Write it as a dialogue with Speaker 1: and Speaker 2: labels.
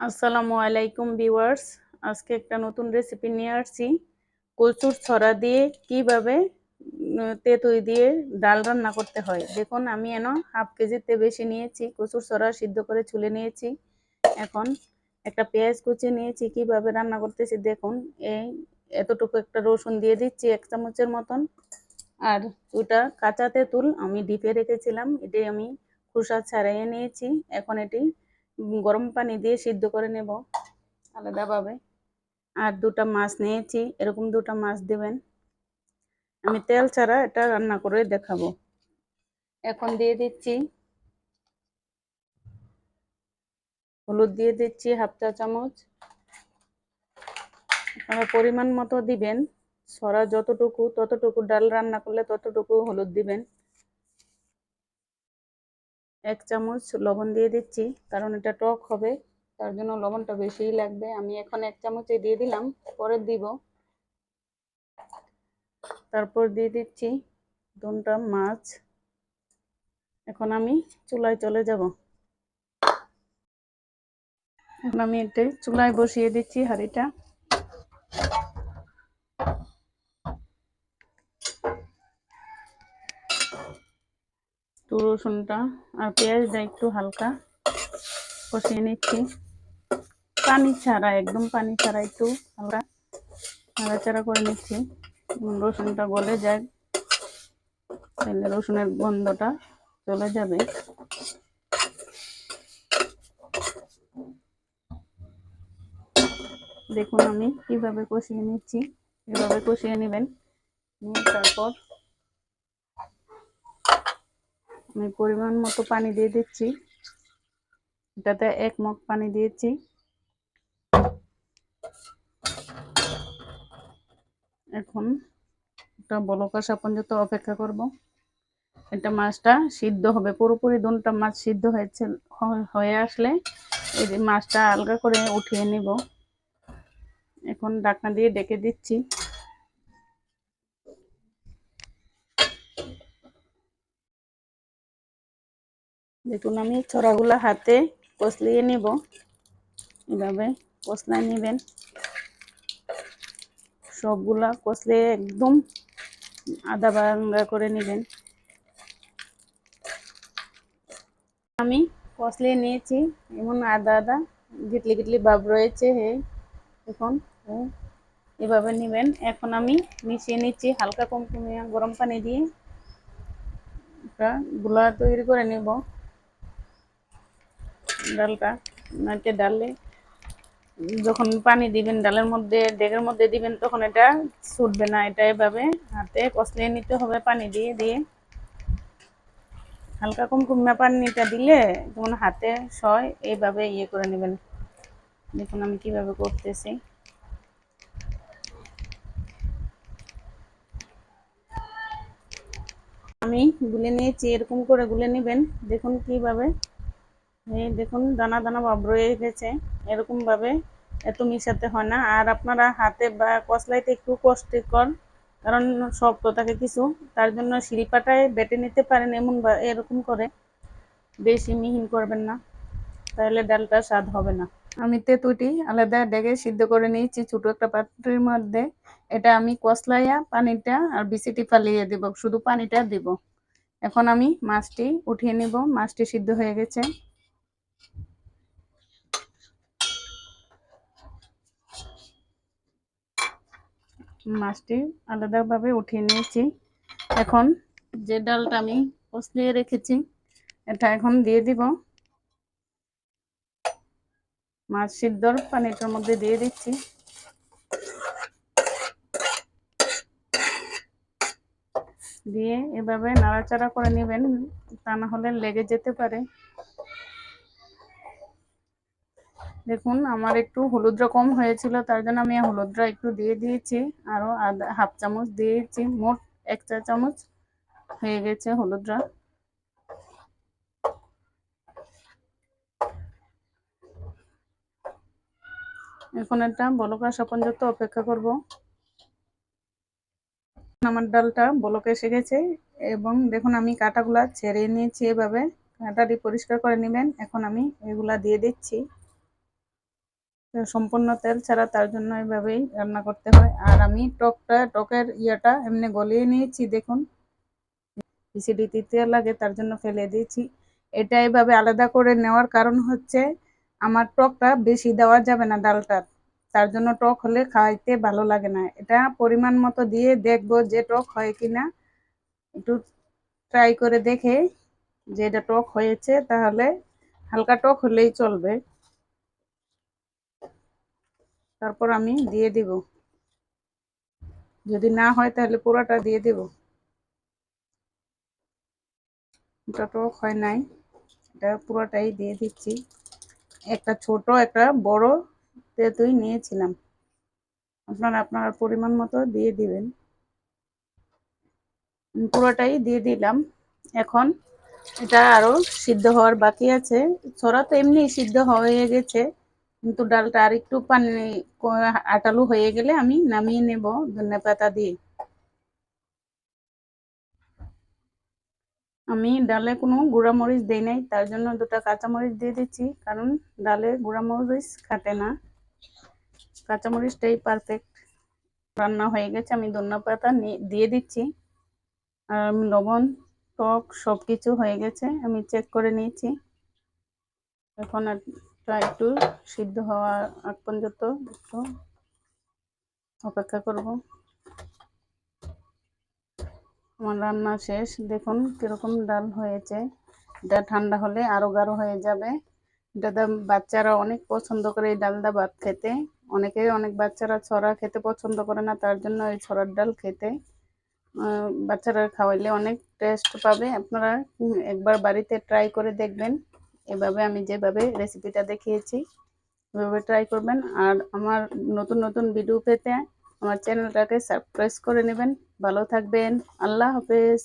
Speaker 1: আসসালামু আলাইকুম ভিউয়ার্স। আজকে একটা নতুন রেসিপি নিয়ে আসছি। কচুর ছড়া দিয়ে কীভাবে তেঁতুই দিয়ে ডাল রান্না করতে হয়। দেখুন, আমি এন হাফ কেজিতে বেশি নিয়েছি। কচুর ছড়া সিদ্ধ করে ছুলে নিয়েছি। এখন একটা পেঁয়াজ কুচি নিয়েছি। কীভাবে রান্না করতেছি দেখুন। এই এতটুকু একটা রসুন দিয়ে দিচ্ছি এক চামচের মতন। আর ওটা কাঁচা তেঁতুল আমি ডিপে রেখেছিলাম। এটি আমি খোসা ছাড়াইয়ে নিয়েছি। এখন এটি গরম পানি দিয়ে সিদ্ধ করে নেব আলাদাভাবে আর দুটা মাছ নিয়েছি, এরকম দুটা মাছ দেবেন। আমি তেল ছাড়া এটা রান্না করে দেখাবো। এখন দিয়ে দিচ্ছি হলুদ দিয়ে দিচ্ছি হাফ চা চামচ। আপনারা পরিমাণ মতো দিবেন, সরা যতটুকু, ততটুকু ডাল রান্না করলে ততটুকু হলুদ দিবেন। এক চামচ লবণ দিয়ে দিচ্ছি, কারণ এটা টক হবে, তার জন্য লবণটা বেশিই লাগবে। আমি এখন এক চামচে দিয়ে দিলাম, পরে দিব। তারপর দিয়ে দিচ্ছি দুটা মাছ। এখন আমি চুলায় চলে যাব। এখন আমি এটা চুলায় বসিয়ে দিচ্ছি হাঁড়িটা একটু রসুনটা আর পেঁয়াজটা একটু হালকা কষিয়ে নিচ্ছি। পানি ছাড়া, একদম পানি ছাড়া একটু হালকা নাড়াচাড়া করে নিচ্ছি। রসুনটা গলে যায় তাহলে রসুনের গন্ধটা চলে যাবে। দেখুন আমি কীভাবে কষিয়ে নিচ্ছি, এভাবে কষিয়ে নেবেন, নিয়ে তারপর আমি পরিমাণ মতো পানি দিয়ে দিচ্ছি। এটাতে এক মগ পানি দিয়েছি। এখন এটা বলক আসা পর্যন্ত অপেক্ষা করব। এটা মাছটা সিদ্ধ হবে। পুরোপুরি দুটা মাছ সিদ্ধ হয়েছে হয়ে আসলে এই মাছটা আলগা করে উঠিয়ে নিব। এখন ঢাকনা দিয়ে ডেকে দিচ্ছি। দেখুন, আমি ছড়াগুলো হাতে কষলিয়ে নিব। এভাবে কষলায় নেবেন। সবগুলা কষলে একদম আদা বাঙ্গা করে নেবেন। আমি কষলিয়ে নিয়েছি, এমন আদা আদা, গিটলি গিটলি ভাব রয়েছে হে। এখন এভাবে নেবেন। এখন আমি মিশিয়ে নিচ্ছি হালকা কম কমিয়ে গরম পানি দিয়ে। গুলা তৈরি করে নেব। ডালটা নাকে ডালে। যখন পানি দিবেন ডালের মধ্যে, ডেগের মধ্যে দিবেন, তখন এটা ছুটবে না, এটা এভাবে হাতে কষলিয়ে নিতে হবে পানি দিয়ে দিয়ে। হালকা কম কুমকুমা পানিটা দিলে যেমন হাতে সয়, এইভাবে ইয়ে করে নেবেন। দেখুন আমি কীভাবে করতেছি। আমি গুলে নিয়েছি, এরকম করে গুলে নেবেন। দেখুন কীভাবে এই দেখুন, দানা দানা ভাব রয়ে গেছে। এরকম ভাবে এত মিশাতে হয় না। আর আপনারা হাতে বা কসলাইতে একটু কষ্টকর কারণ শক্ত থাকে কিছু। তার জন্য শিল্পাটায় বেটে নিতে পারেন এমন বা- এরকম করে। বেশি মিহিন করবেন না। তাহলে ডালটা স্বাদ হবে না। আমি তেঁতুটি আলাদা ডেকে সিদ্ধ করে নিয়েছি ছোট একটা পাত্রের মধ্যে। এটা আমি কসলাইয়া, পানিটা আর বিসিটি ফালিয়ে দেব। শুধু পানিটা দিব। এখন আমি মাছটি উঠিয়ে নিব। মাছটি সিদ্ধ হয়ে গেছে। মাছটি আলাদাভাবে উঠিয়ে নিয়েছি। এখন যে ডালটা আমি কষলিয়ে রেখেছি, এটা এখন দিয়ে দিব। মাছ সিদ্ধর পানিটার মধ্যে দিয়ে দিচ্ছি। দিয়ে এভাবে নাড়াচাড়া করে নেবেন, তা না হলে লেগে যেতে পারে। দেখুন, আমার একটু হলুদটা কম হয়েছিল, তার জন্য আমি হলুদটা একটু দিয়ে দিয়েছি। আরও আধা, হাফ চামচ দিয়েছি, মোট এক চা চামচ হয়ে গেছে হলুদটা এখন এটা বলক আসা পর্যন্ত অপেক্ষা করব। আমার ডালটা বলক এসে গেছে, এবং দেখুন, আমি কাঁটাগুলা ছেড়ে নিয়েছি এভাবে। কাঁটাটি পরিষ্কার করে নেবেন, এখন আমি এগুলা দিয়ে দিচ্ছি। সম্পূর্ণ তেল ছাড়া তার জন্য এইভাবেই রান্না করতে হয়। আর আমি টকটা, টকের ইয়েটা এমনি গলিয়ে নিয়েছি, দেখুন। খিচুড়ি তিতে লাগে, তার জন্য ফেলে দিয়েছি। এটা এইভাবে আলাদা করে নেওয়ার কারণ হচ্ছে, আমার টকটা বেশি দেওয়া যাবে না ডালটা। তার জন্য টক হলে খাইতে ভালো লাগে না। এটা পরিমাণ মতো দিয়ে দেখব যে টক হয় কিনা। একটু ট্রাই করে দেখে যে এটা টক হয়েছে, তাহলে হালকা টক হলেই চলবে। তারপর আমি দিয়ে দিব। যদি না হয় তাহলে পুরোটা দিয়ে দিব। এটা টক হয় নাই, এটা পুরোটাই দিয়ে দিচ্ছি। একটা ছোট, একটা বড় তেঁতুই নিয়েছিলাম। আপনারা আপনার পরিমাণ মতো দিয়ে দিবেন। পুরোটাই দিয়ে দিলাম। এখন এটা আরও সিদ্ধ হওয়ার বাকি আছে। ছড়া তো এমনি সিদ্ধ হয়ে গেছে। কিন্তু ডালটা আর একটু পানি আটালু হয়ে গেলে আমি নামিয়ে নেব ধনে পাতা দিয়ে। আমি ডালে কোনো গুঁড়ামরিচ দিই নাই, তার জন্য দুটা কাঁচামরিচ দিয়ে দিচ্ছি, কারণ ডালে গুঁড়ামরিচ খাটে না। কাঁচামরিচটাই পারফেক্ট রান্না হয়ে গেছে, আমি ধনে পাতা দিয়ে দিচ্ছি। আর লবণ, টক সব কিছু হয়ে গেছে, আমি চেক করে নিয়েছি। এখন একটু সিদ্ধ হওয়া আগ পর্যন্ত একটু অপেক্ষা করব। আমার রান্না শেষ। দেখুন কীরকম ডাল হয়েছে। এটা ঠান্ডা হলে আরও গাঢ় হয়ে যাবে। এটা বাচ্চারা অনেক পছন্দ করে এই ডালদা ভাত খেতে। অনেকে অনেক বাচ্চারা ছড়া খেতে পছন্দ করে না, তার জন্য এই ছড়ার ডাল খেতে। বাচ্চারা খাওয়াইলে অনেক টেস্ট পাবে। আপনারা একবার বাড়িতে ট্রাই করে দেখবেন। এভাবে আমি যেভাবে রেসিপিটা দেখিয়েছি, এভাবে ট্রাই করবেন। আর আমার নতুন নতুন ভিডিও পেতে আমার চ্যানেলটাকে সাবস্ক্রাইব করে নেবেন। ভালো থাকবেন। আল্লাহ হাফেজ।